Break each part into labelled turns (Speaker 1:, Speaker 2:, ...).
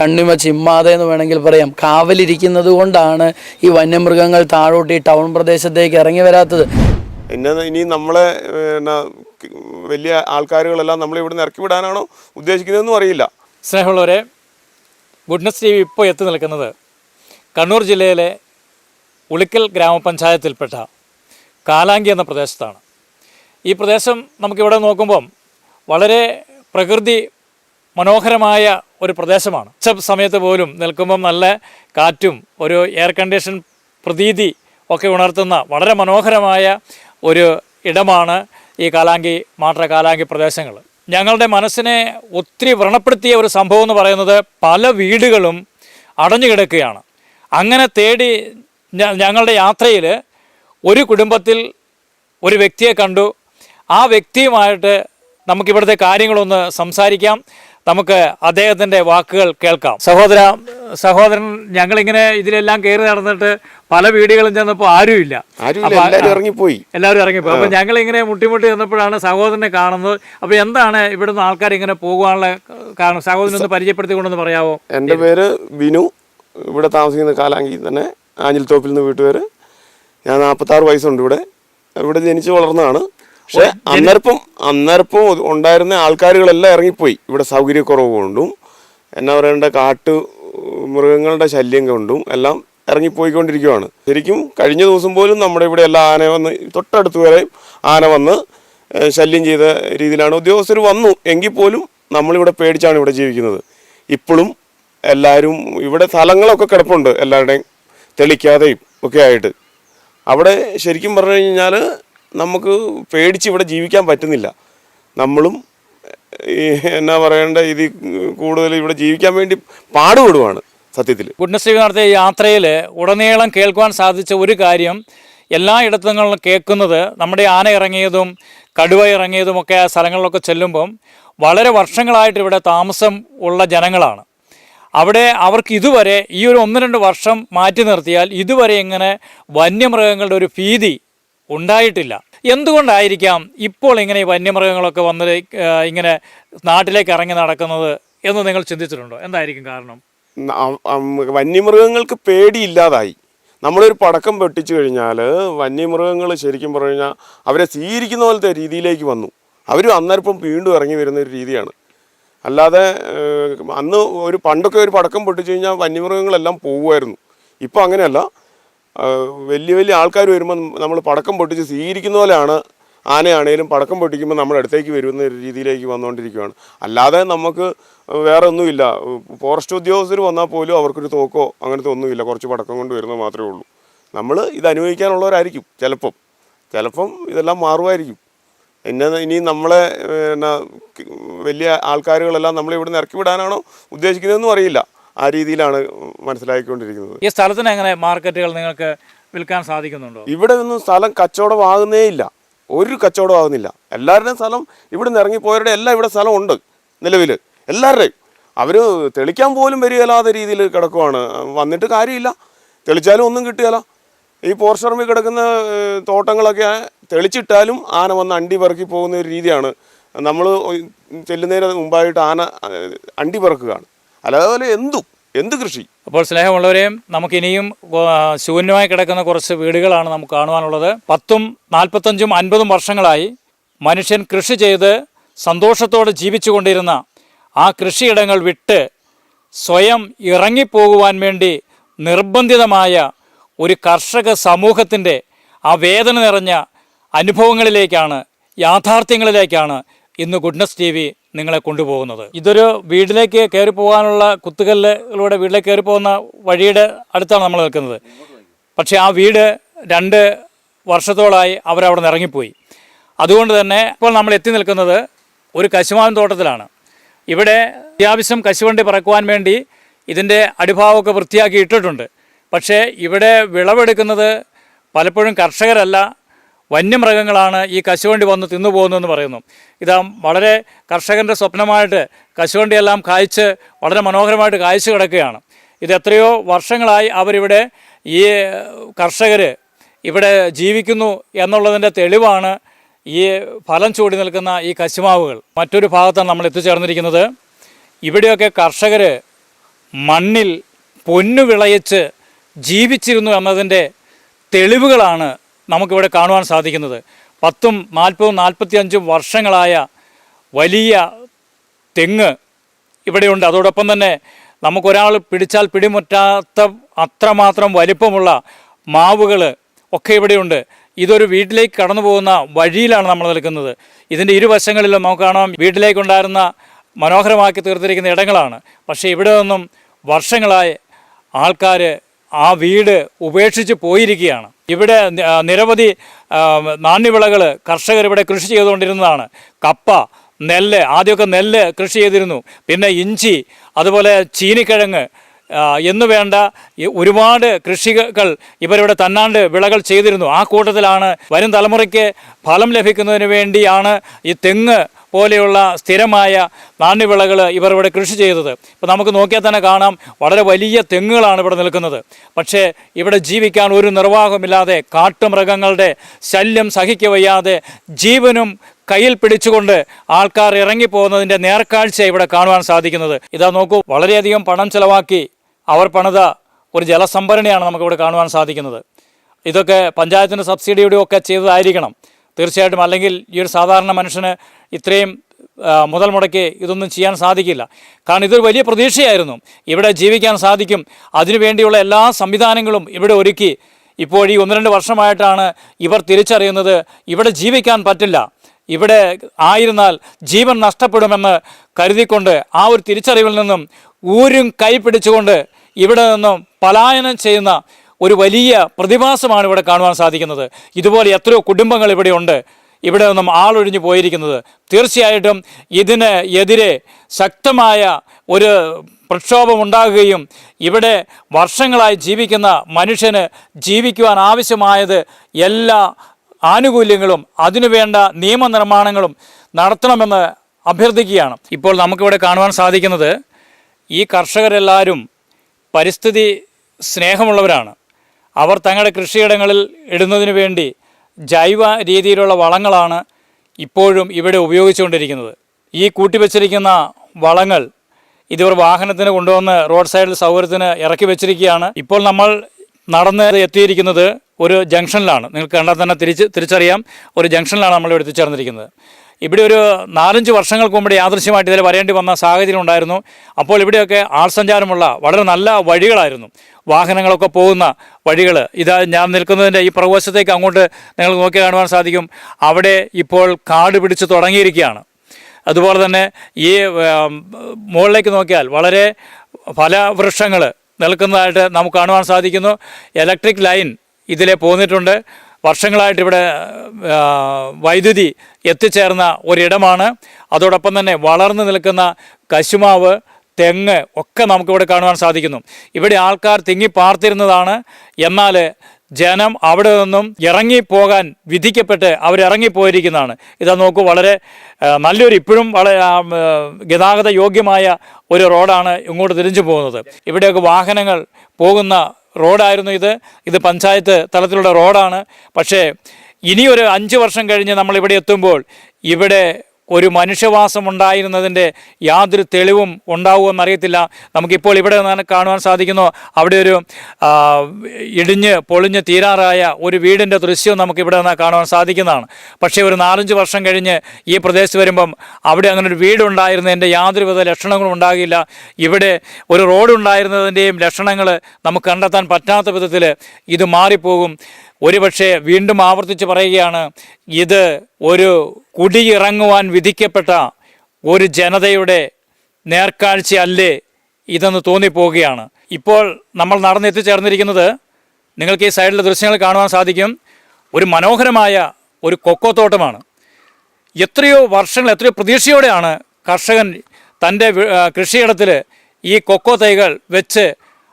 Speaker 1: കണ്ണിമ ചിമ്മാതെ എന്ന് വേണമെങ്കിൽ പറയാം. കാവലിരിക്കുന്നത് കൊണ്ടാണ് ഈ വന്യമൃഗങ്ങൾ താഴോട്ട് ഈ ടൗൺ പ്രദേശത്തേക്ക് ഇറങ്ങി വരാത്തത്.
Speaker 2: പിന്നെ ഇനി നമ്മളെ പിന്നെ വലിയ ആൾക്കാരുകളെല്ലാം നമ്മളെ ഇവിടുന്ന് ഇറക്കി വിടാനാണോ ഉദ്ദേശിക്കുന്നതെന്നും അറിയില്ല.
Speaker 3: സ്നേഹമുള്ളവരെ ഗുഡ്നസ് ടി വി ഇപ്പോൾ എത്തി നിൽക്കുന്നത് കണ്ണൂർ ജില്ലയിലെ ഉളിക്കൽ ഗ്രാമപഞ്ചായത്തിൽപ്പെട്ട കാലാങ്കി എന്ന പ്രദേശത്താണ്. ഈ പ്രദേശം നമുക്കിവിടെ നോക്കുമ്പം വളരെ പ്രകൃതി മനോഹരമായ ഒരു പ്രദേശമാണ്. ഉച്ച സമയത്ത് പോലും നിൽക്കുമ്പം നല്ല കാറ്റും ഒരു എയർ കണ്ടീഷൻ പ്രതീതി ഒക്കെ ഉണർത്തുന്ന വളരെ മനോഹരമായ ഒരു ഇടമാണ് ഈ കാലാങ്കി മാട്ര കാലാങ്കി പ്രദേശങ്ങൾ. ഞങ്ങളുടെ മനസ്സിനെ ഒത്തിരി വ്രണപ്പെടുത്തിയ ഒരു സംഭവം എന്ന് പറയുന്നത് പല വീടുകളും അടഞ്ഞു കിടക്കുകയാണ്. അങ്ങനെ തേടി ഞങ്ങളുടെ യാത്രയിൽ ഒരു കുടുംബത്തിൽ ഒരു വ്യക്തിയെ കണ്ടു. ആ വ്യക്തിയുമായിട്ട് നമുക്കിവിടുത്തെ കാര്യങ്ങളൊന്ന് സംസാരിക്കാം. നമുക്ക് അദ്ദേഹത്തിന്റെ വാക്കുകൾ കേൾക്കാം. സഹോദര സഹോദരൻ ഞങ്ങളിങ്ങനെ ഇതിലെല്ലാം കയറി നടന്നിട്ട് പല വീടുകളും ചെന്നപ്പോൾ ആരുമില്ല.
Speaker 2: ഇറങ്ങിപ്പോയി.
Speaker 3: എല്ലാവരും ഇറങ്ങിപ്പോയി. അപ്പോൾ ഞങ്ങളിങ്ങനെ മുട്ടിമുട്ടി ചെന്നപ്പോഴാണ് സഹോദരനെ കാണുന്നത്. അപ്പോൾ എന്താണ് ഇവിടുന്ന് ആൾക്കാർ ഇങ്ങനെ പോകുവാനുള്ള കാരണം? സഹോദരൻ ഒന്ന് പരിചയപ്പെടുത്തിക്കൊണ്ടെന്ന് പറയാമോ
Speaker 2: എന്റെ പേര് ബിനു ഇവിടെ താമസിക്കുന്ന കാലാങ്കി തന്നെ ആഞ്ഞിൽത്തോപ്പിൽ നിന്ന് വീട്ടുപേര്. ഞാൻ നാൽപ്പത്താറ് വയസ്സുണ്ട് ഇവിടെ. ഇവിടെ ജനിച്ച് വളർന്നതാണ്. പക്ഷെ അന്നേരപ്പം അന്നേരപ്പം ഉണ്ടായിരുന്ന ആൾക്കാരുകളെല്ലാം ഇറങ്ങിപ്പോയി. ഇവിടെ സൗകര്യക്കുറവ് കൊണ്ടും എന്നാ പറയേണ്ട കാട്ടു മൃഗങ്ങളുടെ ശല്യം കൊണ്ടും എല്ലാം ഇറങ്ങിപ്പോയിക്കൊണ്ടിരിക്കുകയാണ് ശരിക്കും കഴിഞ്ഞ ദിവസം പോലും നമ്മുടെ ഇവിടെ എല്ലാം ആന വന്ന് തൊട്ടടുത്ത് വരെ ആന വന്ന് ശല്യം ചെയ്ത രീതിയിലാണ് ഉദ്യോഗസ്ഥർ വന്നു. എങ്കിൽ പോലും നമ്മളിവിടെ പേടിച്ചാണ് ഇവിടെ ജീവിക്കുന്നത്. ഇപ്പോഴും എല്ലാവരും ഇവിടെ സ്ഥലങ്ങളൊക്കെ കിടപ്പുണ്ട് എല്ലാവരുടെയും തെളിക്കാതെയും ഒക്കെ ആയിട്ട്. അവിടെ ശരിക്കും പറഞ്ഞു കഴിഞ്ഞാൽ നമുക്ക് പേടിച്ച് ഇവിടെ ജീവിക്കാൻ പറ്റുന്നില്ല. നമ്മളും എന്നാ പറയേണ്ട ഇത് കൂടുതൽ ഇവിടെ ജീവിക്കാൻ വേണ്ടി പാടുപെടുവാണ് സത്യത്തിൽ.
Speaker 3: കുടുംബശ്രീ നടത്തിയ യാത്രയിൽ ഉടനീളം കേൾക്കുവാൻ സാധിച്ച ഒരു കാര്യം എല്ലാ ഇടത്തുങ്ങളിലും കേൾക്കുന്നത് നമ്മുടെ ആന ഇറങ്ങിയതും കടുവ ഇറങ്ങിയതും ഒക്കെ ആ സ്ഥലങ്ങളിലൊക്കെ ചെല്ലുമ്പം വളരെ വർഷങ്ങളായിട്ട് ഇവിടെ താമസം ഉള്ള ജനങ്ങളാണ്. അവിടെ അവർക്ക് ഇതുവരെ ഈ ഒരു ഒന്ന് രണ്ട് വർഷം മാറ്റി നിർത്തിയാൽ ഇതുവരെ ഇങ്ങനെ വന്യമൃഗങ്ങളുടെ ഒരു ഭീതി ഉണ്ടായിട്ടില്ല. എന്തുകൊണ്ടായിരിക്കാം ഇപ്പോൾ ഇങ്ങനെ ഈ വന്യമൃഗങ്ങളൊക്കെ വന്ന് ഇങ്ങനെ നാട്ടിലേക്ക് ഇറങ്ങി നടക്കുന്നത് എന്ന് നിങ്ങൾ ചിന്തിച്ചിട്ടുണ്ടോ? എന്തായിരിക്കും കാരണം?
Speaker 2: വന്യമൃഗങ്ങൾക്ക് പേടിയില്ലാതായി. നമ്മളൊരു പടക്കം പൊട്ടിച്ചു കഴിഞ്ഞാൽ വന്യമൃഗങ്ങൾ ശരിക്കും പറഞ്ഞു കഴിഞ്ഞാൽ അവരെ സ്വീകരിക്കുന്ന പോലത്തെ രീതിയിലേക്ക് വന്നു. അവരും അന്നേരപ്പം വീണ്ടും ഇറങ്ങി വരുന്ന ഒരു രീതിയാണ്. അല്ലാതെ അന്ന് ഒരു പണ്ടൊക്കെ ഒരു പടക്കം പൊട്ടിച്ചു കഴിഞ്ഞാൽ വന്യമൃഗങ്ങളെല്ലാം പോകുമായിരുന്നു ഇപ്പോൾ അങ്ങനെയല്ല. വലിയ വലിയ ആൾക്കാർ വരുമ്പോൾ നമ്മൾ പടക്കം പൊട്ടിച്ച് സ്വീകരിക്കുന്ന പോലെയാണ് ആനയാണേലും പടക്കം പൊട്ടിക്കുമ്പോൾ നമ്മുടെ അടുത്തേക്ക് വരുന്ന രീതിയിലേക്ക് വന്നുകൊണ്ടിരിക്കുകയാണ് അല്ലാതെ നമുക്ക് വേറെ ഒന്നുമില്ല. ഫോറസ്റ്റ് ഉദ്യോഗസ്ഥർ വന്നാൽ പോലും അവർക്കൊരു തോക്കോ അങ്ങനത്തെ ഒന്നുമില്ല. കുറച്ച് പടക്കം കൊണ്ട് വരുന്നത് മാത്രമേ ഉള്ളൂ. നമ്മൾ ഇത് അനുഭവിക്കാനുള്ളവരായിരിക്കും ചിലപ്പം. ചിലപ്പം ഇതെല്ലാം മാറുമായിരിക്കും. പിന്നെ ഇനി നമ്മളെ പിന്നെ വലിയ ആൾക്കാരുകളെല്ലാം നമ്മളിവിടെ നിന്ന് ഇറക്കി വിടാനാണോ ഉദ്ദേശിക്കുന്നതെന്നും അറിയില്ല. ആ രീതിയിലാണ് മനസ്സിലാക്കിക്കൊണ്ടിരിക്കുന്നത്
Speaker 3: ഈ സ്ഥലത്തിന് എങ്ങനെ മാർക്കറ്റുകൾ നിങ്ങൾക്ക് വിൽക്കാൻ സാധിക്കുന്നുണ്ടോ?
Speaker 2: ഇവിടെ ഒന്നും സ്ഥലം കച്ചവടമാകുന്നേ ഇല്ല. ഒരു കച്ചവടം ആകുന്നില്ല. എല്ലാവരുടെയും സ്ഥലം ഇവിടെ നിന്ന് ഇറങ്ങിപ്പോയവരുടെ എല്ലാം ഇവിടെ സ്ഥലം ഉണ്ട് നിലവിൽ എല്ലാവരുടെയും. അവർ തെളിക്കാൻ പോലും വരികയില്ലാത്ത രീതിയിൽ കിടക്കുവാണ്. വന്നിട്ട് കാര്യമില്ല. തെളിച്ചാലും ഒന്നും കിട്ടുകയില്ല. ഈ പോർഷർമി കിടക്കുന്ന തോട്ടങ്ങളൊക്കെ തെളിച്ചിട്ടാലും ആന വന്ന് അണ്ടി പറക്കി പോകുന്ന ഒരു രീതിയാണ്. നമ്മൾ ചെല്ലുന്നതിന് മുമ്പായിട്ട് ആന അണ്ടി പെറുക്കുകയാണ്. അല്ലാതെ എന്തും? എന്ത് കൃഷി?
Speaker 3: അപ്പോൾ സ്നേഹമുള്ളവരെയും നമുക്കിനിയും ഇനിയും ശൂന്യമായി കിടക്കുന്ന കുറച്ച് വീടുകളാണ് നമുക്ക് കാണുവാനുള്ളത്. പത്തും നാൽപ്പത്തഞ്ചും അൻപതും വർഷങ്ങളായി മനുഷ്യൻ കൃഷി ചെയ്ത് സന്തോഷത്തോടെ ജീവിച്ചുകൊണ്ടിരുന്ന ആ കൃഷിയിടങ്ങൾ വിട്ട് സ്വയം ഇറങ്ങിപ്പോകുവാൻ വേണ്ടി നിർബന്ധിതമായ ഒരു കർഷക സമൂഹത്തിന്റെ ആ വേദന നിറഞ്ഞ അനുഭവങ്ങളിലേക്കാണ് യാഥാർത്ഥ്യങ്ങളിലേക്കാണ് ഇന്ന് ഗുഡ്നസ് ടി വി നിങ്ങളെ കൊണ്ടുപോകുന്നത്. ഇതൊരു വീട്ടിലേക്ക് കയറി പോകാനുള്ള കുത്തുകല്ലുകളുടെ വീട്ടിലേക്ക് കയറി പോകുന്ന വഴിയുടെ അടുത്താണ് നമ്മൾ നിൽക്കുന്നത്. പക്ഷേ ആ വീട് രണ്ട് വർഷത്തോളായി അവരവിടെ ഇറങ്ങിപ്പോയി. അതുകൊണ്ട് തന്നെ ഇപ്പോൾ നമ്മൾ എത്തി നിൽക്കുന്നത് ഒരു കശുമാവൻ തോട്ടത്തിലാണ്. ഇവിടെ അത്യാവശ്യം കശുവണ്ടി പറക്കുവാൻ വേണ്ടി ഇതിന്റെ അടിഭാവമൊക്കെ വൃത്തിയാക്കി ഇട്ടിട്ടുണ്ട്. പക്ഷേ ഇവിടെ വിളവെടുക്കുന്നത് പലപ്പോഴും കർഷകരല്ല വന്യമൃഗങ്ങളാണ് ഈ കശുവണ്ടി വന്ന് തിന്നു പോകുന്നതെന്ന് പറയുന്നു. ഇതാ വളരെ കർഷകന്റെ സ്വപ്നമായിട്ട് കശുവണ്ടിയെല്ലാം കായ്ച്ച് വളരെ മനോഹരമായിട്ട് കായ്ച്ചു കിടക്കുകയാണ്. ഇത് എത്രയോ വർഷങ്ങളായി അവരിവിടെ ഈ കർഷകർ ഇവിടെ ജീവിക്കുന്നു എന്നുള്ളതിന്റെ തെളിവാണ് ഈ ഫലം ചൂടി നിൽക്കുന്ന ഈ കശുമാവുകൾ. മറ്റൊരു ഭാഗത്താണ് നമ്മൾ എത്തിച്ചേർന്നിരിക്കുന്നത്. ഇവിടെയൊക്കെ കർഷകർ മണ്ണിൽ പൊന്നു വിളയിച്ച് ജീവിച്ചിരുന്നു എന്നതിന്റെ തെളിവുകളാണ് നമുക്കിവിടെ കാണുവാൻ സാധിക്കുന്നത്. പത്തും നാൽപ്പതും നാൽപ്പത്തി അഞ്ചും വർഷങ്ങളായ വലിയ തെങ്ങ് ഇവിടെയുണ്ട്. അതോടൊപ്പം തന്നെ നമുക്കൊരാൾ പിടിച്ചാൽ പിടിമുറ്റാത്ത അത്രമാത്രം വലിപ്പമുള്ള മാവുകൾ ഒക്കെ ഇവിടെയുണ്ട്. ഇതൊരു വീട്ടിലേക്ക് കടന്നു പോകുന്ന വഴിയിലാണ് നമ്മൾ നിൽക്കുന്നത്. ഇതിന്റെ ഇരുവശങ്ങളിലും നമുക്ക് കാണാം വീട്ടിലേക്കുണ്ടായിരുന്ന മനോഹരമാക്കി തീർത്തിരിക്കുന്ന ഇടങ്ങളാണ്. പക്ഷേ ഇവിടെ നിന്നും വർഷങ്ങളായി ആൾക്കാർ ആ വീട് ഉപേക്ഷിച്ച് പോയിരിക്കുകയാണ്. ഇവിടെ നിരവധി നാണ്യവിളകൾ കർഷകർ ഇവിടെ കൃഷി ചെയ്തുകൊണ്ടിരുന്നതാണ്. കപ്പ നെല്ല് ആദ്യമൊക്കെ നെല്ല് കൃഷി ചെയ്തിരുന്നു. പിന്നെ ഇഞ്ചി അതുപോലെ ചീനിക്കിഴങ്ങ് എന്ന് വേണ്ട ഒരുപാട് കൃഷികൾ ഇവരിവിടെ തന്നാണ്ട് വിളകൾ ചെയ്തിരുന്നു. ആ കൂട്ടത്തിലാണ് വരും തലമുറയ്ക്ക് ഫലം ലഭിക്കുന്നതിന് വേണ്ടിയാണ് ഈ തെങ്ങ് പോലെയുള്ള സ്ഥിരമായ നാണ്യവിളകൾ ഇവർ ഇവിടെ കൃഷി ചെയ്തത്. ഇപ്പോൾ നമുക്ക് നോക്കിയാൽ തന്നെ കാണാം വളരെ വലിയ തെങ്ങുകളാണ് ഇവിടെ നിൽക്കുന്നത്. പക്ഷേ ഇവിടെ ജീവിക്കാൻ ഒരു നിർവാഹമില്ലാതെ കാട്ടുമൃഗങ്ങളുടെ ശല്യം സഹിക്കവയ്യാതെ ജീവനും കയ്യിൽ പിടിച്ചുകൊണ്ട് ആൾക്കാർ ഇറങ്ങിപ്പോകുന്നതിന്റെ നേർക്കാഴ്ച ഇവിടെ കാണുവാൻ സാധിക്കുന്നത്. ഇതാ നോക്കൂ വളരെയധികം പണം ചിലവാക്കി അവർ പണിത ഒരു ജലസംഭരണിയാണ് നമുക്കിവിടെ കാണുവാൻ സാധിക്കുന്നത്. ഇതൊക്കെ പഞ്ചായത്തിന്റെ സബ്സിഡിയുടെ ഒക്കെ ചെയ്തതായിരിക്കണം. തീർച്ചയായിട്ടും. അല്ലെങ്കിൽ ഈ ഒരു സാധാരണ മനുഷ്യന് ഇത്രയും മുതൽ മുടക്കി ഇതൊന്നും ചെയ്യാൻ സാധിക്കില്ല. കാരണം ഇതൊരു വലിയ പ്രതീക്ഷയായിരുന്നു. ഇവിടെ ജീവിക്കാൻ സാധിക്കും. അതിനുവേണ്ടിയുള്ള എല്ലാ സംവിധാനങ്ങളും ഇവിടെ ഒരുക്കി. ഇപ്പോൾ ഈ ഒന്ന് രണ്ട് വർഷമായിട്ടാണ് ഇവർ തിരിച്ചറിയുന്നത്. ഇവിടെ ജീവിക്കാൻ പറ്റില്ല. ഇവിടെ ആയിരുന്നാൽ ജീവൻ നഷ്ടപ്പെടുമെന്ന് കരുതിക്കൊണ്ട് ആ ഒരു തിരിച്ചറിവിൽ നിന്നും ഊരും കൈ പിടിച്ചുകൊണ്ട് ഇവിടെ നിന്നും പലായനം ചെയ്യുന്ന ഒരു വലിയ പ്രതിഭാസമാണ് ഇവിടെ കാണുവാൻ സാധിക്കുന്നത്. ഇതുപോലെ എത്രയോ കുടുംബങ്ങൾ ഇവിടെ ഉണ്ട്. ഇവിടെ നിന്നും ആളൊഴിഞ്ഞു പോയിരിക്കുന്നത്. തീർച്ചയായിട്ടും ഇതിന് എതിരെ ശക്തമായ ഒരു പ്രക്ഷോഭം ഉണ്ടാകുകയും ഇവിടെ വർഷങ്ങളായി ജീവിക്കുന്ന മനുഷ്യന് ജീവിക്കുവാൻ ആവശ്യമായത് എല്ലാ ആനുകൂല്യങ്ങളും അതിനുവേണ്ട നിയമനിർമ്മാണങ്ങളും നടത്തണമെന്ന് അഭ്യർത്ഥിക്കുകയാണ്. ഇപ്പോൾ നമുക്കിവിടെ കാണുവാൻ സാധിക്കുന്നത് ഈ കർഷകരെല്ലാവരും പരിസ്ഥിതി സ്നേഹമുള്ളവരാണ്. അവർ തങ്ങളുടെ കൃഷിയിടങ്ങളിൽ ഇടുന്നതിന് വേണ്ടി ജൈവ രീതിയിലുള്ള വളങ്ങളാണ് ഇപ്പോഴും ഇവിടെ ഉപയോഗിച്ചുകൊണ്ടിരിക്കുന്നത്. ഈ കൂട്ടിവെച്ചിരിക്കുന്ന വളങ്ങൾ ഇതിവർ വാഹനത്തിന് കൊണ്ടുവന്ന് റോഡ് സൈഡിൽ സൗകര്യത്തിന് ഇറക്കി വെച്ചിരിക്കുകയാണ്. ഇപ്പോൾ നമ്മൾ നടന്ന് എത്തിയിരിക്കുന്നത് ഒരു ജംഗ്ഷനിലാണ്. നിങ്ങൾക്ക് കണ്ടാൽ തന്നെ തിരിച്ച് തിരിച്ചറിയാം. ഒരു ജംഗ്ഷനിലാണ് നമ്മൾ ഇവിടെ എത്തിച്ചേർന്നിരിക്കുന്നത്. ഇവിടെ ഒരു നാലഞ്ച് വർഷങ്ങൾക്ക് മുമ്പ് യാദൃശ്യമായിട്ട് ഇതിൽ വരേണ്ടി വന്ന സാഹചര്യം ഉണ്ടായിരുന്നു. അപ്പോൾ ഇവിടെയൊക്കെ ആൾസഞ്ചാരമുള്ള വളരെ നല്ല വഴികളായിരുന്നു. വാഹനങ്ങളൊക്കെ പോകുന്ന വഴികൾ. ഇതാ ഞാൻ നിൽക്കുന്നതിന്റെ ഈ പ്രവശത്തേക്ക് അങ്ങോട്ട് നിങ്ങൾ നോക്കി കാണുവാൻ സാധിക്കും. അവിടെ ഇപ്പോൾ കാട് പിടിച്ച് തുടങ്ങിയിരിക്കുകയാണ്. അതുപോലെ തന്നെ ഈ മുകളിലേക്ക് നോക്കിയാൽ വളരെ ഫലവൃക്ഷങ്ങൾ നിൽക്കുന്നതായിട്ട് നമുക്ക് കാണുവാൻ സാധിക്കുന്നു. ഇലക്ട്രിക് ലൈൻ ഇതിലെ പോന്നിട്ടുണ്ട്. വർഷങ്ങളായിട്ട് ഇവിടെ വൈദ്യുതി എത്തിച്ചേർന്ന ഒരിടമാണ്. അതോടൊപ്പം തന്നെ വളർന്നു നിൽക്കുന്ന കശുമാവ് തെങ്ങ് ഒക്കെ നമുക്കിവിടെ കാണുവാൻ സാധിക്കുന്നു. ഇവിടെ ആൾക്കാർ തിങ്ങി പാർത്തിരുന്നതാണ്. എന്നാൽ ജനം അവിടെ നിന്നും ഇറങ്ങിപ്പോകാൻ വിധിക്കപ്പെട്ട് അവരിറങ്ങിപ്പോയിരിക്കുന്നതാണ്. ഇതാ നോക്കൂ വളരെ നല്ലൊരു ഇപ്പോഴും വളരെ ഗതാഗത യോഗ്യമായ ഒരു റോഡാണ് ഇങ്ങോട്ട് തിരിഞ്ഞു പോകുന്നത്. ഇവിടെയൊക്കെ വാഹനങ്ങൾ പോകുന്ന റോഡായിരുന്നു ഇത്. ഇത് പഞ്ചായത്ത് തലത്തിലുള്ള റോഡാണ്. പക്ഷേ ഇനിയൊരു അഞ്ച് വർഷം കഴിഞ്ഞ് നമ്മളിവിടെ എത്തുമ്പോൾ ഇവിടെ ഒരു മനുഷ്യവാസം ഉണ്ടായിരുന്നതിന്റെ യാതൊരു തെളിവും ഉണ്ടാവുമെന്നറിയത്തില്ല. നമുക്കിപ്പോൾ ഇവിടെ കാണുവാൻ സാധിക്കുന്നു. അവിടെ ഒരു ഇടിഞ്ഞ് പൊളിഞ്ഞ് തീരാറായ ഒരു വീടിന്റെ ദൃശ്യവും നമുക്ക് ഇവിടെ നിന്ന് കാണുവാൻ സാധിക്കുന്നതാണ്. പക്ഷേ ഒരു നാലഞ്ച് വർഷം കഴിഞ്ഞ് ഈ പ്രദേശത്ത് വരുമ്പം അവിടെ അങ്ങനെ ഒരു വീടുണ്ടായിരുന്നതിന്റെ യാതൊരുവിധ ലക്ഷണങ്ങളും ഉണ്ടാകില്ല. ഇവിടെ ഒരു റോഡ് ഉണ്ടായിരുന്നതിന്റെയും ലക്ഷണങ്ങൾ നമുക്ക് കണ്ടെത്താൻ പറ്റാത്ത വിധത്തിൽ ഇത് മാറിപ്പോകും. ഒരുപക്ഷെ വീണ്ടും ആവർത്തിച്ച് പറയുകയാണ് ഇത് ഒരു കുടിയിറങ്ങുവാൻ വിധിക്കപ്പെട്ട ഒരു ജനതയുടെ നേർക്കാഴ്ചയല്ലേ ഇതെന്ന് തോന്നിപ്പോവുകയാണ്. ഇപ്പോൾ നമ്മൾ നടന്നെത്തിച്ചേർന്നിരിക്കുന്നത് നിങ്ങൾക്ക് ഈ സൈഡിലെ ദൃശ്യങ്ങൾ കാണുവാൻ സാധിക്കും. ഒരു മനോഹരമായ ഒരു കൊക്കോത്തോട്ടമാണ്. എത്രയോ വർഷങ്ങൾ എത്രയോ പ്രതീക്ഷയോടെയാണ് കർഷകൻ തന്റെ കൃഷിയിടത്തിൽ ഈ കൊക്കോ തൈകൾ വെച്ച്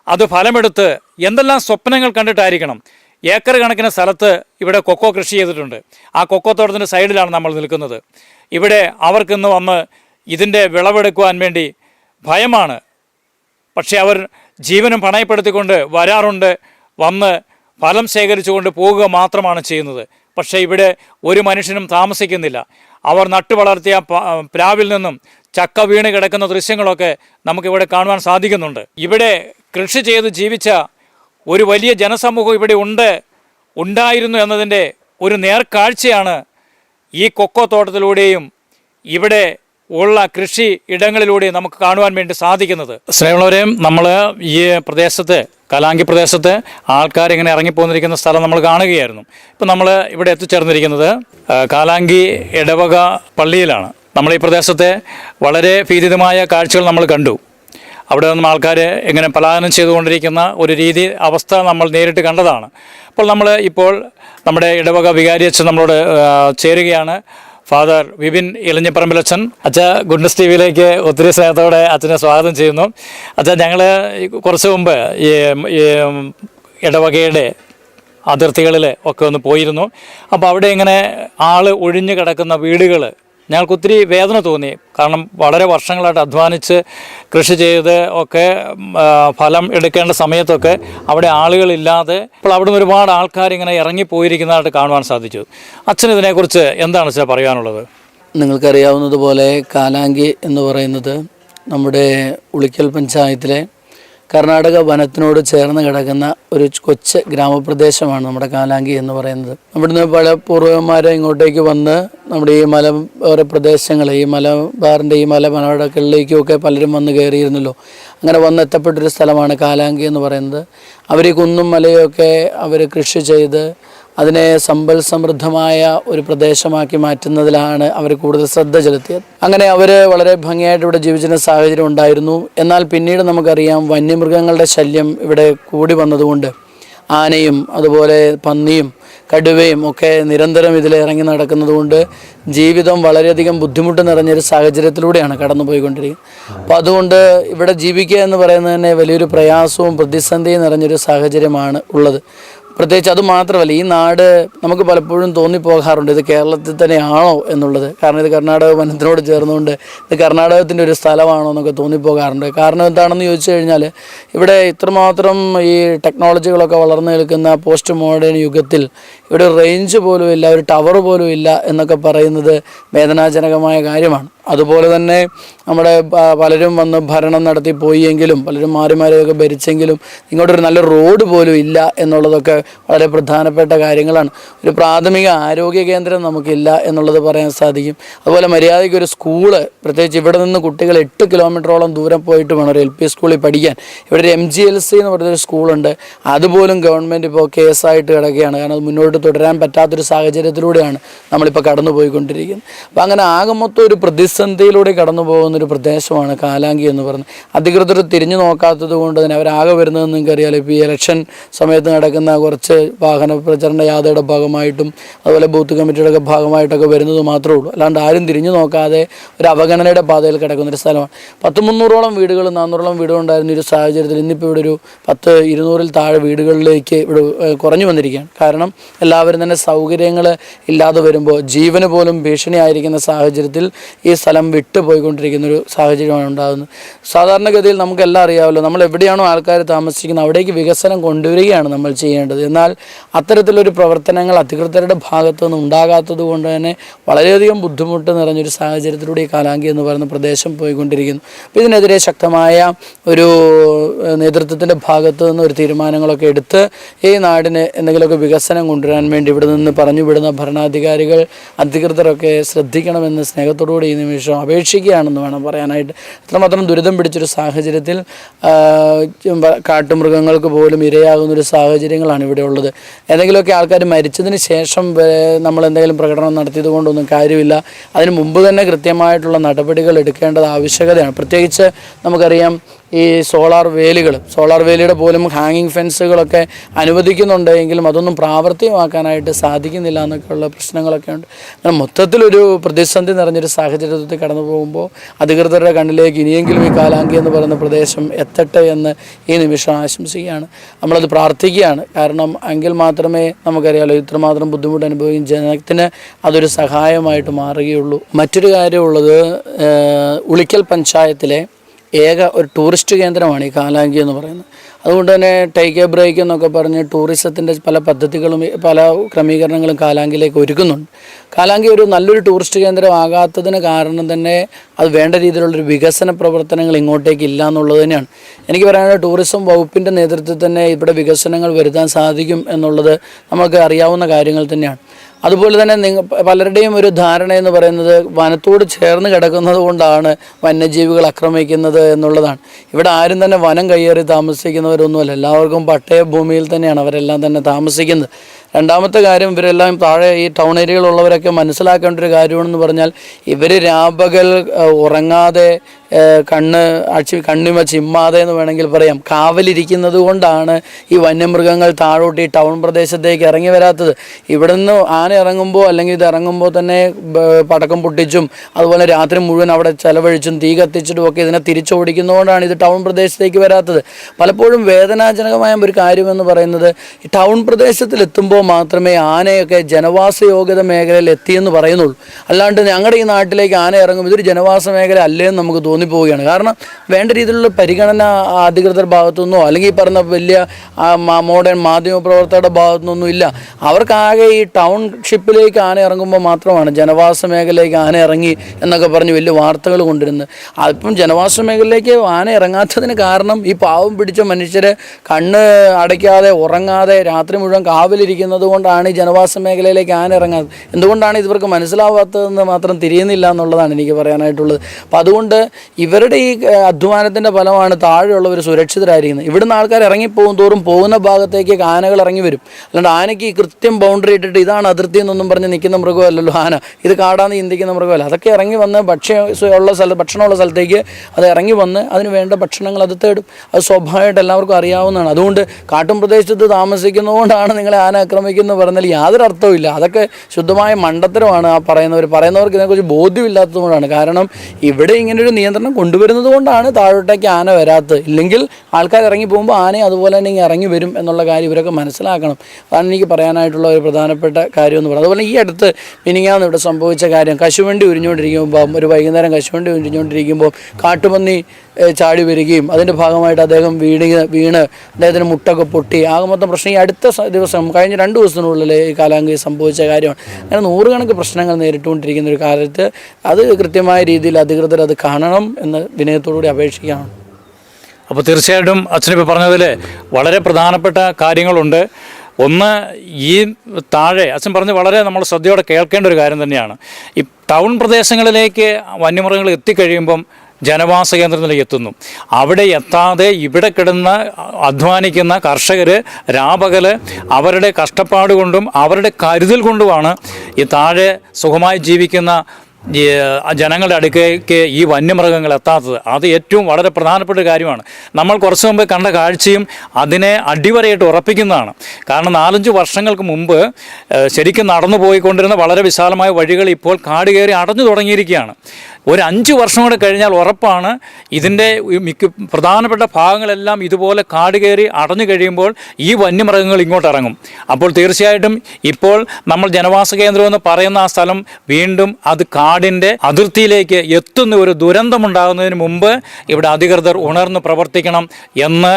Speaker 3: അത് ഫലമെടുത്ത് എന്തെല്ലാം സ്വപ്നങ്ങൾ കണ്ടിട്ടായിരിക്കണം. ഏക്കർ കണക്കിന് സ്ഥലത്ത് ഇവിടെ കൊക്കോ കൃഷി ചെയ്തിട്ടുണ്ട്. ആ കൊക്കോ തോട്ടത്തിന്റെ സൈഡിലാണ് നമ്മൾ നിൽക്കുന്നത്. ഇവിടെ അവർക്കിന്ന് വന്ന് ഇതിന്റെ വിളവെടുക്കുവാൻ വേണ്ടി ഭയമാണ്. പക്ഷേ അവർ ജീവനും പണയപ്പെടുത്തിക്കൊണ്ട് വരാറുണ്ട്. വന്ന് ഫലം ശേഖരിച്ചുകൊണ്ട് പോവുക മാത്രമാണ് ചെയ്യുന്നത്. പക്ഷേ ഇവിടെ ഒരു മനുഷ്യനും താമസിക്കുന്നില്ല. അവർ നട്ടു വളർത്തിയ പ്ലാവിൽ നിന്നും ചക്ക വീണ് കിടക്കുന്ന ദൃശ്യങ്ങളൊക്കെ നമുക്കിവിടെ കാണുവാൻ സാധിക്കുന്നുണ്ട്. ഇവിടെ കൃഷി ചെയ്ത് ജീവിച്ച ഒരു വലിയ ജനസമൂഹം ഇവിടെ ഉണ്ട് ഉണ്ടായിരുന്നു എന്നതിന്റെ ഒരു നേർക്കാഴ്ചയാണ് ഈ കൊക്കോ തോട്ടത്തിലൂടെയും ഇവിടെ ഉള്ള കൃഷി ഇടങ്ങളിലൂടെ നമുക്ക് കാണുവാൻ വേണ്ടി സാധിക്കുന്നത്. സ്നേഹമുള്ളവരെ നമ്മൾ ഈ പ്രദേശത്ത് കലാങ്കി പ്രദേശത്ത് ആൾക്കാർ ഇങ്ങനെ ഇറങ്ങിപ്പോന്നിരിക്കുന്ന സ്ഥലം നമ്മൾ കാണുകയായിരുന്നു. ഇപ്പം നമ്മൾ ഇവിടെ എത്തിച്ചേർന്നിരിക്കുന്നത് കാലാങ്കി ഇടവക പള്ളിയിലാണ്. നമ്മൾ ഈ പ്രദേശത്തെ വളരെ ഭീതിതമായ കാഴ്ചകൾ നമ്മൾ കണ്ടു. അവിടെ നിന്നും ആൾക്കാർ എങ്ങനെ പലായനം ചെയ്തുകൊണ്ടിരിക്കുന്ന ഒരു രീതി അവസ്ഥ നമ്മൾ നേരിട്ട് കണ്ടതാണ്. അപ്പോൾ നമ്മൾ ഇപ്പോൾ നമ്മുടെ ഇടവക വികാരി അച്ഛൻ നമ്മളോട് ചേരുകയാണ്. ഫാദർ വിപിൻ ഇലഞ്ഞിപ്പറമ്പിലച്ഛൻ അച്ഛ ഗുഡ്നസ് ടി വിയിലേക്ക് ഒത്തിരി സ്നേഹത്തോടെ അച്ഛനെ സ്വാഗതം ചെയ്യുന്നു. അച്ഛാ ഞങ്ങൾ കുറച്ച് മുമ്പ് ഈ ഇടവകയുടെ അതിർത്തികളിൽ ഒക്കെ ഒന്ന് പോയിരുന്നു. അപ്പോൾ അവിടെ ഇങ്ങനെ ആൾ ഒഴിഞ്ഞു കിടക്കുന്ന വീടുകൾ ഞങ്ങൾക്ക് ഒത്തിരി വേദന തോന്നി. കാരണം വളരെ വർഷങ്ങളായിട്ട് അധ്വാനിച്ച് കൃഷി ചെയ്ത് ഒക്കെ ഫലം എടുക്കേണ്ട സമയത്തൊക്കെ അവിടെ ആളുകളില്ലാതെ ഇപ്പോൾ അവിടെ നിന്ന് ഒരുപാട് ആൾക്കാർ ഇങ്ങനെ ഇറങ്ങിപ്പോയിരിക്കുന്നതായിട്ട് കാണുവാൻ സാധിച്ചു. അച്ഛൻ ഇതിനെക്കുറിച്ച് എന്താണ് സാർ പറയാനുള്ളത്?
Speaker 1: നിങ്ങൾക്കറിയാവുന്നതുപോലെ കാലാങ്കി എന്ന് പറയുന്നത് നമ്മുടെ ഉളിക്കൽ പഞ്ചായത്തിലെ കർണാടക വനത്തിനോട് ചേർന്ന് കിടക്കുന്ന ഒരു കൊച്ച് ഗ്രാമപ്രദേശമാണ് നമ്മുടെ കാലാങ്കി എന്ന് പറയുന്നത്. നമ്മുടെ പല പൂർവന്മാരെ ഇങ്ങോട്ടേക്ക് വന്ന് നമ്മുടെ ഈ മല ഓരോ പ്രദേശങ്ങൾ ഈ മലബാറിന്റെ ഈ മല മലവടക്കളിലേക്കുമൊക്കെ പലരും വന്ന് കയറിയിരുന്നല്ലോ. അങ്ങനെ വന്നെത്തപ്പെട്ടൊരു സ്ഥലമാണ് കാലാങ്കി എന്ന് പറയുന്നത്. അവർ കുന്നും മലയൊക്കെ അവർ കൃഷി ചെയ്ത് അതിനെ സമ്പൽ സമൃദ്ധമായ ഒരു പ്രദേശമാക്കി മാറ്റുന്നതിലാണ് അവർ കൂടുതൽ ശ്രദ്ധ ചെലുത്തിയത്. അങ്ങനെ അവർ വളരെ ഭംഗിയായിട്ട് ഇവിടെ ജീവിച്ചിരുന്ന സാഹചര്യം ഉണ്ടായിരുന്നു. എന്നാൽ പിന്നീട് നമുക്കറിയാം വന്യമൃഗങ്ങളുടെ ശല്യം ഇവിടെ കൂടി വന്നതുകൊണ്ട് ആനയും അതുപോലെ പന്നിയും കടുവയും ഒക്കെ നിരന്തരം ഇതിൽ ഇറങ്ങി നടക്കുന്നതുകൊണ്ട് ജീവിതം വളരെയധികം ബുദ്ധിമുട്ട് നിറഞ്ഞൊരു സാഹചര്യത്തിലൂടെയാണ് കടന്നു പോയിക്കൊണ്ടിരിക്കുന്നത് അപ്പോൾ അതുകൊണ്ട് ഇവിടെ ജീവിക്കുക എന്ന് പറയുന്നത് തന്നെ വലിയൊരു പ്രയാസവും പ്രതിസന്ധിയും നിറഞ്ഞൊരു സാഹചര്യമാണ് ഉള്ളത്. പ്രത്യേകിച്ച് അത് മാത്രമല്ല ഈ നാട് നമുക്ക് പലപ്പോഴും തോന്നിപ്പോകാറുണ്ട് ഇത് കേരളത്തിൽ തന്നെയാണോ എന്നുള്ളത്. കാരണം ഇത് കർണാടക വനത്തിനോട് ചേർന്നുകൊണ്ട് ഇത് കർണാടകത്തിന്റെ ഒരു സ്ഥലമാണോ എന്നൊക്കെ തോന്നിപ്പോകാറുണ്ട്. കാരണം എന്താണെന്ന് ചോദിച്ചു കഴിഞ്ഞാൽ ഇവിടെ ഇത്രമാത്രം ഈ ടെക്നോളജികളൊക്കെ വളർന്നു നിൽക്കുന്ന പോസ്റ്റ് മോഡേൺ യുഗത്തിൽ ഇവിടെ റേഞ്ച് പോലും ഇല്ല ഒരു ടവർ പോലും ഇല്ല എന്നൊക്കെ പറയുന്നത് വേദനാജനകമായ കാര്യമാണ്. അതുപോലെ തന്നെ നമ്മുടെ പലരും വന്ന് ഭരണം നടത്തി പോയെങ്കിലും പലരും മാറി മാറിയൊക്കെ ഭരിച്ചെങ്കിലും ഇങ്ങോട്ടൊരു നല്ല റോഡ് പോലും ഇല്ല എന്നുള്ളതൊക്കെ വളരെ പ്രധാനപ്പെട്ട കാര്യങ്ങളാണ്. ഒരു പ്രാഥമിക ആരോഗ്യ കേന്ദ്രം നമുക്കില്ല എന്നുള്ളത് പറയാൻ സാധിക്കും. അതുപോലെ മര്യാദയ്ക്ക് ഒരു സ്കൂൾ പ്രത്യേകിച്ച് ഇവിടെ നിന്ന് കുട്ടികൾ എട്ട് കിലോമീറ്ററോളം ദൂരം പോയിട്ട് വേണം ഒരു എൽ പി സ്കൂളിൽ പഠിക്കാൻ. ഇവിടെ ഒരു എം ജി എൽ സി എന്ന് പറഞ്ഞൊരു സ്കൂളുണ്ട്. അതുപോലും ഗവൺമെന്റ് ഇപ്പോൾ കേസായിട്ട് കിടക്കുകയാണ്. കാരണം അത് മുന്നോട്ട് തുടരാൻ പറ്റാത്തൊരു സാഹചര്യത്തിലൂടെയാണ് നമ്മളിപ്പോൾ കടന്നു പോയിക്കൊണ്ടിരിക്കുന്നത് അപ്പോൾ അങ്ങനെ ആകെ മൊത്തം ഒരു പ്രതിസന്ധിയിലൂടെ കടന്നു പോകുന്നൊരു പ്രദേശമാണ് കാലാങ്കി എന്ന് പറയുന്നത്. അധികൃതർ തിരിഞ്ഞു നോക്കാത്തത് കൊണ്ട് തന്നെ അവരാകെ വരുന്നതെന്ന് നിങ്ങൾക്കറിയാലോ. ഇപ്പോൾ ഈ ഇലക്ഷൻ സമയത്ത് നടക്കുന്ന കുറച്ച് വാഹന പ്രചരണ യാത്രയുടെ ഭാഗമായിട്ടും അതുപോലെ ബൂത്ത് കമ്മിറ്റിയുടെ ഒക്കെ ഭാഗമായിട്ടൊക്കെ വരുന്നത് മാത്രമേ ഉള്ളൂ. അല്ലാണ്ട് ആരും തിരിഞ്ഞു നോക്കാതെ ഒരു അവഗണനയുടെ പാതയിൽ കിടക്കുന്ന ഒരു സ്ഥലമാണ്. പത്ത് മുന്നൂറോളം വീടുകൾ നാനൂറോളം വീടുകൾ ഉണ്ടായിരുന്ന ഒരു സാഹചര്യത്തിൽ ഇന്നിപ്പോൾ ഇവിടെ ഒരു പത്ത് ഇരുന്നൂറിൽ താഴെ വീടുകളിലേക്ക് ഇവിടെ കുറഞ്ഞു വന്നിരിക്കുകയാണ്. കാരണം എല്ലാവരും തന്നെ സൗകര്യങ്ങൾ ഇല്ലാതെ വരുമ്പോൾ ജീവന് പോലും ഭീഷണിയായിരിക്കുന്ന സാഹചര്യത്തിൽ ഈ സ്ഥലം വിട്ടു പോയിക്കൊണ്ടിരിക്കുന്ന ഒരു സാഹചര്യമാണ് ഉണ്ടാകുന്നത്. സാധാരണഗതിയിൽ നമുക്കെല്ലാം അറിയാമല്ലോ നമ്മൾ എവിടെയാണോ ആൾക്കാർ താമസിക്കുന്നത് അവിടേക്ക് വികസനം കൊണ്ടുവരികയാണ് നമ്മൾ ചെയ്യേണ്ടത്. എന്നാൽ അത്തരത്തിലൊരു പ്രവർത്തനങ്ങൾ അധികൃതരുടെ ഭാഗത്തു നിന്ന് ഉണ്ടാകാത്തത് കൊണ്ട് തന്നെ വളരെയധികം ബുദ്ധിമുട്ട് നിറഞ്ഞൊരു സാഹചര്യത്തിലൂടെ ഈ കാലാങ്കി എന്ന് പറയുന്ന പ്രദേശം പോയിക്കൊണ്ടിരിക്കുന്നു. അപ്പോൾ ഇതിനെതിരെ ശക്തമായ ഒരു നേതൃത്വത്തിന്റെ ഭാഗത്തു നിന്ന് ഒരു തീരുമാനങ്ങളൊക്കെ എടുത്ത് ഈ നാടിന് എന്തെങ്കിലുമൊക്കെ വികസനം കൊണ്ടുവരാൻ വേണ്ടി ഇവിടെ നിന്ന് പറഞ്ഞു വിടുന്ന ഭരണാധികാരികൾ അധികൃതരൊക്കെ ശ്രദ്ധിക്കണമെന്ന് സ്നേഹത്തോടുകൂടി ഈ നിമിഷം അപേക്ഷിക്കുകയാണെന്ന് വേണം പറയാനായിട്ട്. അത്രമാത്രം ദുരിതം പിടിച്ചൊരു സാഹചര്യത്തിൽ കാട്ടുമൃഗങ്ങൾക്ക് പോലും ഇരയാകുന്ന ഒരു സാഹചര്യങ്ങളാണ് ഇവിടെ ഉള്ളത്. ഏതെങ്കിലുമൊക്കെ ആൾക്കാർ മരിച്ചതിന് ശേഷം നമ്മൾ എന്തെങ്കിലും പ്രകടനം നടത്തിയത് കൊണ്ടൊന്നും കാര്യമില്ല. അതിന് മുമ്പ് തന്നെ കൃത്യമായിട്ടുള്ള നടപടികൾ എടുക്കേണ്ടത് ആവശ്യകതയാണ്. പ്രത്യേകിച്ച് നമുക്കറിയാം ഈ സോളാർ വേലുകൾ. സോളാർ വേലിയുടെ പോലും ഹാങ്ങിങ് ഫെൻസുകളൊക്കെ അനുവദിക്കുന്നുണ്ടെങ്കിലും അതൊന്നും പ്രാവർത്തികമാക്കാനായിട്ട് സാധിക്കുന്നില്ല എന്നൊക്കെയുള്ള പ്രശ്നങ്ങളൊക്കെ ഉണ്ട്. അങ്ങനെ മൊത്തത്തിലൊരു പ്രതിസന്ധി നിറഞ്ഞൊരു സാഹചര്യത്തിൽ കടന്നു പോകുമ്പോൾ അധികൃതരുടെ കണ്ണിലേക്ക് ഇനിയെങ്കിലും ഈ കാലാങ്കി എന്ന് പറയുന്ന പ്രദേശം എത്തട്ടെ എന്ന് ഈ നിമിഷം ആശംസിക്കുകയാണ്. നമ്മളത് പ്രാർത്ഥിക്കുകയാണ്. കാരണം എങ്കിൽ മാത്രമേ നമുക്കറിയാലോ ഇത്രമാത്രം ബുദ്ധിമുട്ട് അനുഭവിക്കും ജനത്തിന് അതൊരു സഹായമായിട്ട് മാറുകയുള്ളൂ. മറ്റൊരു കാര്യമുള്ളത് ഉളിക്കൽ പഞ്ചായത്തിലെ ഏക ഒരു ടൂറിസ്റ്റ് കേന്ദ്രമാണ് ഈ കാലാങ്കി എന്ന് പറയുന്നത്. അതുകൊണ്ട് തന്നെ ടേക്ക് എ ബ്രേക്ക് എന്നൊക്കെ പറഞ്ഞ് ടൂറിസത്തിന്റെ പല പദ്ധതികളും പല ക്രമീകരണങ്ങളും കാലാങ്കിലേക്ക് ഒരുക്കുന്നുണ്ട്. കാലാങ്കി ഒരു നല്ലൊരു ടൂറിസ്റ്റ് കേന്ദ്രമാകാത്തതിന് കാരണം തന്നെ അത് വേണ്ട രീതിയിലുള്ളൊരു വികസന പ്രവർത്തനങ്ങൾ ഇങ്ങോട്ടേക്ക് ഇല്ല എന്നുള്ളത് തന്നെയാണ്. എനിക്ക് പറയാനുള്ള ടൂറിസം വകുപ്പിന്റെ നേതൃത്വത്തിൽ തന്നെ ഇവിടെ വികസനങ്ങൾ വരുത്താൻ സാധിക്കും എന്നുള്ളത് നമുക്ക് അറിയാവുന്ന കാര്യങ്ങൾ തന്നെയാണ്. അതുപോലെ തന്നെ നിങ്ങൾ പലരുടെയും ഒരു ധാരണ എന്ന് പറയുന്നത് വനത്തോട് ചേർന്ന് കിടക്കുന്നത് കൊണ്ടാണ് വന്യജീവികൾ ആക്രമിക്കുന്നത് എന്നുള്ളതാണ്. ഇവിടെ ആരും തന്നെ വനം കയ്യേറി താമസിക്കുന്നവരൊന്നുമല്ല. എല്ലാവർക്കും പട്ടയ ഭൂമിയിൽ തന്നെയാണ് അവരെല്ലാം തന്നെ താമസിക്കുന്നത്. രണ്ടാമത്തെ കാര്യം ഇവരെല്ലാം താഴെ ഈ ടൗൺ ഏരിയയിലുള്ളവരൊക്കെ മനസ്സിലാക്കേണ്ട ഒരു കാര്യമാണെന്ന് പറഞ്ഞാൽ ഇവർ രാപകൽ ഉറങ്ങാതെ കണ്ണ് അച്ചി കണ്ണിമ ചിമ്മാതെ എന്ന് വേണമെങ്കിൽ പറയാം. കാവലിരിക്കുന്നത് കൊണ്ടാണ് ഈ വന്യമൃഗങ്ങൾ താഴോട്ട് ഈ ടൗൺ പ്രദേശത്തേക്ക് ഇറങ്ങി വരാത്തത്. ഇവിടെ നിന്ന് ആന ഇറങ്ങുമ്പോൾ അല്ലെങ്കിൽ ഇത് ഇറങ്ങുമ്പോൾ തന്നെ പടക്കം പൊട്ടിച്ചും അതുപോലെ രാത്രി മുഴുവൻ അവിടെ ചെലവഴിച്ചും തീ കത്തിച്ചിട്ടും ഒക്കെ ഇതിനെ തിരിച്ചോടിക്കുന്നതുകൊണ്ടാണ് ഇത് ടൗൺ പ്രദേശത്തേക്ക് വരാത്തത്. പലപ്പോഴും വേദനാജനകമായ ഒരു കാര്യമെന്ന് പറയുന്നത് ടൗൺ പ്രദേശത്തിൽ എത്തുമ്പോൾ മാത്രമേ ആനയൊക്കെ ജനവാസ യോഗ്യത മേഖലയിൽ എത്തിയെന്ന് പറയുന്നുള്ളൂ. അല്ലാണ്ട് ഞങ്ങളുടെ ഈ നാട്ടിലേക്ക് ആന ഇറങ്ങും ഇതൊരു ജനവാസ മേഖല അല്ലേന്ന് നമുക്ക് തോന്നിപ്പോവുകയാണ്. കാരണം വേണ്ട രീതിയിലുള്ള പരിഗണന അധികൃതർ ഭാഗത്തുനിന്നോ അല്ലെങ്കിൽ ഈ പറഞ്ഞ വലിയ മോഡേൺ മാധ്യമ പ്രവർത്തകരുടെ ഭാഗത്തുനിന്നൊന്നും ഇല്ല. അവർക്കാകെ ഈ ടൗൺഷിപ്പിലേക്ക് ആന ഇറങ്ങുമ്പോൾ മാത്രമാണ് ജനവാസ മേഖലയിലേക്ക് ആന ഇറങ്ങി എന്നൊക്കെ പറഞ്ഞ് വലിയ വാർത്തകൾ കൊണ്ടിരുന്നത് അതിപ്പം ജനവാസ മേഖലയിലേക്ക് ആന ഇറങ്ങാത്തതിന് കാരണം ഈ പാവം പിടിച്ച മനുഷ്യരെ കണ്ണ് അടയ്ക്കാതെ ഉറങ്ങാതെ രാത്രി മുഴുവൻ കാവലിരിക്കുന്നത് കൊണ്ടാണ് ഈ ജനവാസ മേഖലയിലേക്ക് ആന എന്തുകൊണ്ടാണ് ഇവർക്ക് മനസ്സിലാവാത്തതെന്ന് മാത്രം തിരിയുന്നില്ല എന്നുള്ളതാണ് എനിക്ക് പറയാനായിട്ടുള്ളത്. അപ്പം അതുകൊണ്ട് ഇവരുടെ ഈ അധ്വാനത്തിന്റെ ഫലമാണ് താഴെയുള്ളവർ സുരക്ഷിതരായിരിക്കുന്നത്. ഇവിടുന്ന് ആൾക്കാർ ഇറങ്ങിപ്പോകും തോറും പോകുന്ന ഭാഗത്തേക്ക് ആനകൾ ഇറങ്ങി വരും. അല്ലാണ്ട് ആനയ്ക്ക് കൃത്യം ബൗണ്ടറി ഇട്ടിട്ട് ഇതാണ് അതിർത്തി എന്നൊന്നും പറഞ്ഞ് നിൽക്കുന്ന മൃഗമല്ലല്ലോ ആന. ഇത് കാടാന്ന് ചിന്തിക്കുന്ന മൃഗമല്ല. അതൊക്കെ ഇറങ്ങി വന്ന് ഭക്ഷ്യ ഉള്ള സ്ഥല ഭക്ഷണമുള്ള സ്ഥലത്തേക്ക് അത് ഇറങ്ങി വന്ന് അതിന് വേണ്ട ഭക്ഷണങ്ങൾ അത് തേടും. അത് സ്വാഭാവികമായിട്ട് എല്ലാവർക്കും അറിയാവുന്നതാണ്. അതുകൊണ്ട് കാട്ടും പ്രദേശത്ത് താമസിക്കുന്നതുകൊണ്ടാണ് നിങ്ങളെ ആന ആക്രമിക്കുന്നത് പറഞ്ഞാൽ യാതൊരു അർത്ഥവുമില്ല അതൊക്കെ ശുദ്ധമായ മണ്ടത്തരമാണ് ആ പറയുന്നവർ പറയുന്നവർക്ക് ഇതിനെക്കുറിച്ച് ബോധ്യമില്ലാത്തതുകൊണ്ടാണ്. കാരണം ഇവിടെ ഇങ്ങനൊരു നിയന്ത്രണം കൊണ്ടുവരുന്നത് കൊണ്ടാണ് താഴോട്ടേക്ക് ആന വരാത്തത്. ഇല്ലെങ്കിൽ ആൾക്കാർ ഇറങ്ങി പോകുമ്പോൾ ആനയും അതുപോലെ തന്നെ ഇങ്ങനെ ഇറങ്ങി വരും എന്നുള്ള കാര്യം ഇവരൊക്കെ മനസ്സിലാക്കണം. അതാണ് എനിക്ക് പറയാനായിട്ടുള്ള ഒരു പ്രധാനപ്പെട്ട കാര്യം എന്ന് പറയുന്നത്. അതുപോലെ ഈ അടുത്ത് മിനിങ്ങാന്ന് ഇവിടെ സംഭവിച്ച കാര്യം. കശുവണ്ടി ഉരിഞ്ഞുകൊണ്ടിരിക്കുമ്പോൾ ഒരു വൈകുന്നേരം കശുവണ്ടി ഉരിഞ്ഞുകൊണ്ടിരിക്കുമ്പോൾ കാട്ടുപന്നി ചാടി വരികയും അതിന്റെ ഭാഗമായിട്ട് അദ്ദേഹം വീണ് വീണ് അദ്ദേഹത്തിന് മുട്ടൊക്കെ പൊട്ടി. ആകെ മൊത്തം പ്രശ്നം ഈ അടുത്ത ദിവസം കഴിഞ്ഞ രണ്ട് ദിവസത്തിനുള്ളിൽ ഈ കാലാങ്കി സംഭവിച്ച കാര്യമാണ്. അങ്ങനെ നൂറുകണക്ക് പ്രശ്നങ്ങൾ നേരിട്ടുകൊണ്ടിരിക്കുന്ന ഒരു കാലത്ത് അത് കൃത്യമായ രീതിയിൽ അധികൃതർ അത് കാണണം എന്ന് വിനയത്തോടുകൂടി അപേക്ഷിക്കുകയാണ്.
Speaker 3: അപ്പോൾ തീർച്ചയായിട്ടും അച്ഛനിപ്പോൾ പറഞ്ഞതിൽ വളരെ പ്രധാനപ്പെട്ട കാര്യങ്ങളുണ്ട്. ഒന്ന് ഈ താഴെ അച്ഛൻ പറഞ്ഞ് വളരെ നമ്മൾ ശ്രദ്ധയോടെ കേൾക്കേണ്ട ഒരു കാര്യം തന്നെയാണ്. ഈ ടൗൺ പ്രദേശങ്ങളിലേക്ക് വന്യമൃഗങ്ങൾ എത്തിക്കഴിയുമ്പം ജനവാസ കേന്ദ്രത്തിലേക്ക് എത്തുന്നു. അവിടെ എത്താതെ ഇവിടെ കിടന്ന് അധ്വാനിക്കുന്ന കർഷകർ രാപകൽ അവരുടെ കഷ്ടപ്പാട് കൊണ്ടും അവരുടെ കരുതൽ കൊണ്ടുമാണ് ഈ താഴെ സുഖമായി ജീവിക്കുന്ന ജനങ്ങളുടെ അടുക്കേക്ക് ഈ വന്യമൃഗങ്ങൾ എത്താത്തത്. അത് ഏറ്റവും വളരെ പ്രധാനപ്പെട്ട കാര്യമാണ്. നമ്മൾ കുറച്ച് മുമ്പ് കണ്ട കാഴ്ചയും അതിനെ അടിവരയിട്ട് ഉറപ്പിക്കുന്നതാണ്. കാരണം നാലഞ്ച് വർഷങ്ങൾക്ക് മുമ്പ് ശരിക്കും നടന്നു പോയിക്കൊണ്ടിരുന്ന വളരെ വിശാലമായ വഴികൾ ഇപ്പോൾ കാട് കയറി അടഞ്ഞു തുടങ്ങിയിരിക്കുകയാണ്. ഒരു അഞ്ച് വർഷം കൂടെ കഴിഞ്ഞാൽ ഉറപ്പാണ് ഇതിന്റെ മിക്ക പ്രധാനപ്പെട്ട ഭാഗങ്ങളെല്ലാം ഇതുപോലെ കാട് കയറി അടഞ്ഞു കഴിയുമ്പോൾ ഈ വന്യമൃഗങ്ങൾ ഇങ്ങോട്ട് ഇറങ്ങും. അപ്പോൾ തീർച്ചയായിട്ടും ഇപ്പോൾ നമ്മൾ ജനവാസ കേന്ദ്രം എന്ന് പറയുന്ന ആ സ്ഥലം വീണ്ടും അത് കാടിന്റെ അതിർത്തിയിലേക്ക് എത്തുന്ന ഒരു ദുരന്തമുണ്ടാകുന്നതിന് മുമ്പ് ഇവിടെ അധികൃതർ ഉണർന്ന് പ്രവർത്തിക്കണം എന്ന്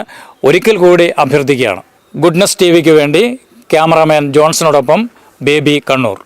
Speaker 3: ഒരിക്കൽ കൂടി അഭ്യർത്ഥിക്കുകയാണ്. ഗുഡ്നസ് ടി വിക്ക് വേണ്ടി ക്യാമറാമാൻ ജോൺസണോടൊപ്പം ബേബി കണ്ണൂർ.